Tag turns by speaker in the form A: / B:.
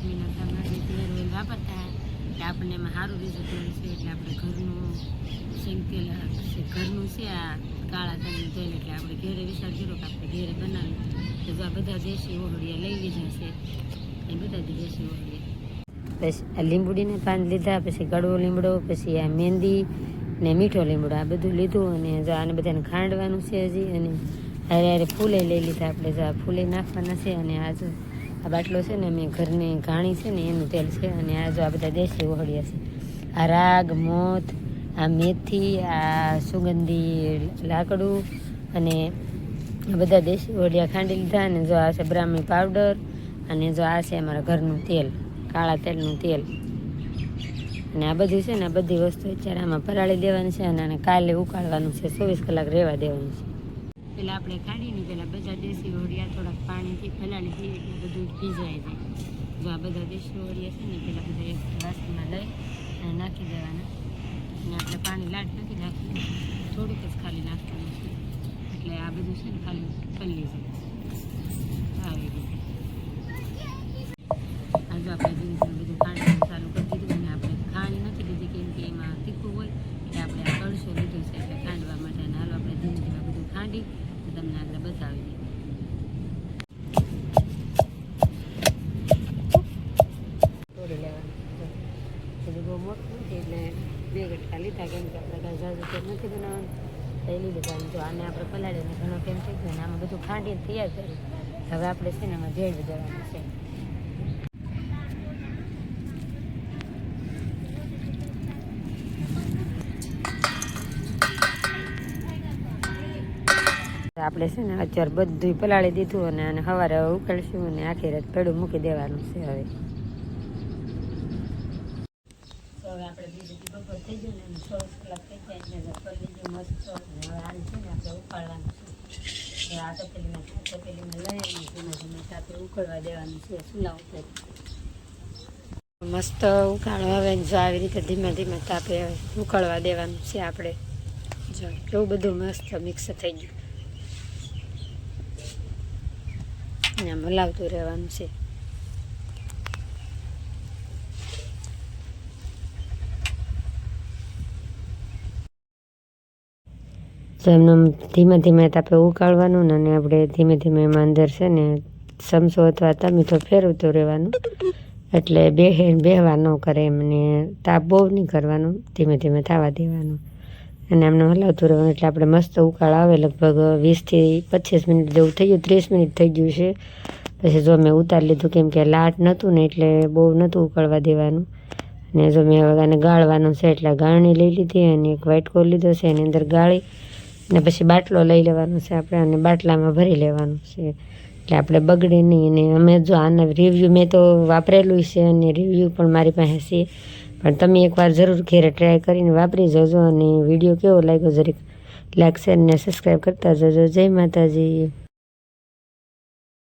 A: થવા આપણે તેલ ઓઇલ વાપરતા એટલે આપણને એમાં સારું રિઝલ્ટ મળે છે. એટલે આપણે ઘરનું તેલ ઘરનું છે આ કાળા તલનું તેલ, એટલે આપણે ઘેરે વિચાર કર્યો કે આપણે ઘેરે બનાવ્યું તો આ બધા દેશી ઓહળિયા લઈ લીધા છે, એ બધા દેશી ઓહળિયા. પછી આ લીંબુડીને પાન લીધા, પછી કડવો લીમડો પછી આ મહેંદી ને મીઠો લીમડો આ બધું લીધું અને જો આને બધાને ખાંડવાનું છે હજી, અને હારે હારે ફૂલે લઈ લીધા. આપણે જો આ ફૂલે નાખવાના છે અને આ જો આ બાટલો છે ને મેં ઘરની ઘાણી છે ને એનું તેલ છે અને આ જો આ બધા દેશી ઓહળિયા છે. આ રાગ મોથ આ મેથી, આ સુગંધી લાકડું અને આ બધા દેશી ઓહળિયા ખાંડી લીધા અને જો આ છે બ્રાહ્મણી પાવડર અને જો આ છે અમારા ઘરનું તેલ, કાળા તેલનું તેલ. અને આ બધું છે ને આ બધી વસ્તુ અત્યારે આમાં પલાળી દેવાની છે અને કાલે ઉકાળવાનું છે, ચોવીસ કલાક રહેવા દેવાનું છે. પેલા આપણે કાઢીને પેલા બધા દેશી ઓળિયા થોડાક પાણીથી પલાળી દઈએ એટલે બધું ભીજાઈ જાય. જો આ બધા દેશી ઓળિયા છે ને પેલા બધા એક વાસણમાં લઈ અને નાખી દેવાના. અને આપણે પાણી લાટ નથી નાખવું. થોડુંક જ ખાલી નાખવાનું છે. એટલે આ બધું છે ને ખાલી પલ્લી જાય. આવી રીતે. આજે આપણે ધીમે ધીમે બધું ખાંડવાનું ચાલુ કરી દીધું અને આપણે ખાંડ નથી લીધી કેમ કે એમાં તીખું હોય એટલે આપણે આ કળશો લીધો છે એટલે ખાંડવા માટે અને હાલો આપણે ધીમે ધીમે બધું ખાંડી તો તમને આગળ બતાવી દઈએ તોડી લેવાનું બધું બહુ મોટું નથી એટલે બે ગટકા લીધા કેમ કે આપણે કાંઈ જાજુ કેમ નથી બનાવવાનું. એ લીધું જો આને આપણે પલાળીને ઘણો કેમ થઈ ગયો આમાં બધું ખાંડીને તૈયાર કર્યું. હવે આપણે છે ને એમાં ભેળવી દેવાનું છે. આપણે છે ને અત્યારે બધું પલાળી દીધું અને સવારે ઉકળશું અને આખી રાત પેડું મૂકી દેવાનું છે હવે. તો હવે આપણે બીજી બપોર થઈ ગયું ને ચોવીસ કલાક થઈ જાય એટલે કરી લીધું મસ્ત હવે આને છે ને આપણે ઉકાળવાનું છે આ તપેલીમાં તપેલીમાં લઈ અને ધીમે ધીમે સાથે ઉકળવા દેવાનું છે સુલા ઉપર મસ્ત ઉકાળો આવે જો આવી રીતે ધીમે ધીમે તાપે ઉકળવા દેવાનું છે આપણે જો કેવું બધું મસ્ત મિક્સ થઈ ગયું અને મલાવતું રહેવાનું છે તો એમને ધીમે ધીમે તાપે ઉકાળવાનું ને અને આપણે ધીમે ધીમે એમાં અંદર છે ને સમસો અથવા તમીઠો ફેરવતું રહેવાનું. એટલે બેહે, બેહવા ન કરે એમને. તાપ બહુ નહીં કરવાનું. ધીમે ધીમે થવા દેવાનું. અને એમને હલાવતું રહેવાનું. એટલે આપણે મસ્ત ઉકાળ આવે લગભગ વીસથી પચીસ મિનિટ જેવું થઈ ગયું. ત્રીસ મિનિટ થઈ ગયું છે. પછી જો મેં ઉતારી લીધું કેમ કે લાટ નહોતું ને એટલે બહુ નહોતું ઉકળવા દેવાનું. અને જો મેં હવે આને ગાળવાનું છે એટલે ગાળણી લઈ લીધી અને એક વાઇટકો લીધો છે. એની અંદર ગાળી અને પછી બાટલો લઈ લેવાનો છે આપણે અને બાટલામાં ભરી લેવાનું છે. એટલે આપણે બગડે નહીં અને અમે જો આના રિવ્યૂ મેં તો વાપરેલું છે અને રિવ્યૂ પણ મારી પાસે છે. પણ તમે એકવાર જરૂર ઘેરે ટ્રાય કરીને વાપરી જજો અને વીડિયો કેવો લાગ્યો જરીક લાઈક શેર ને સબસ્ક્રાઈબ કરતા જજો. જય માતાજી.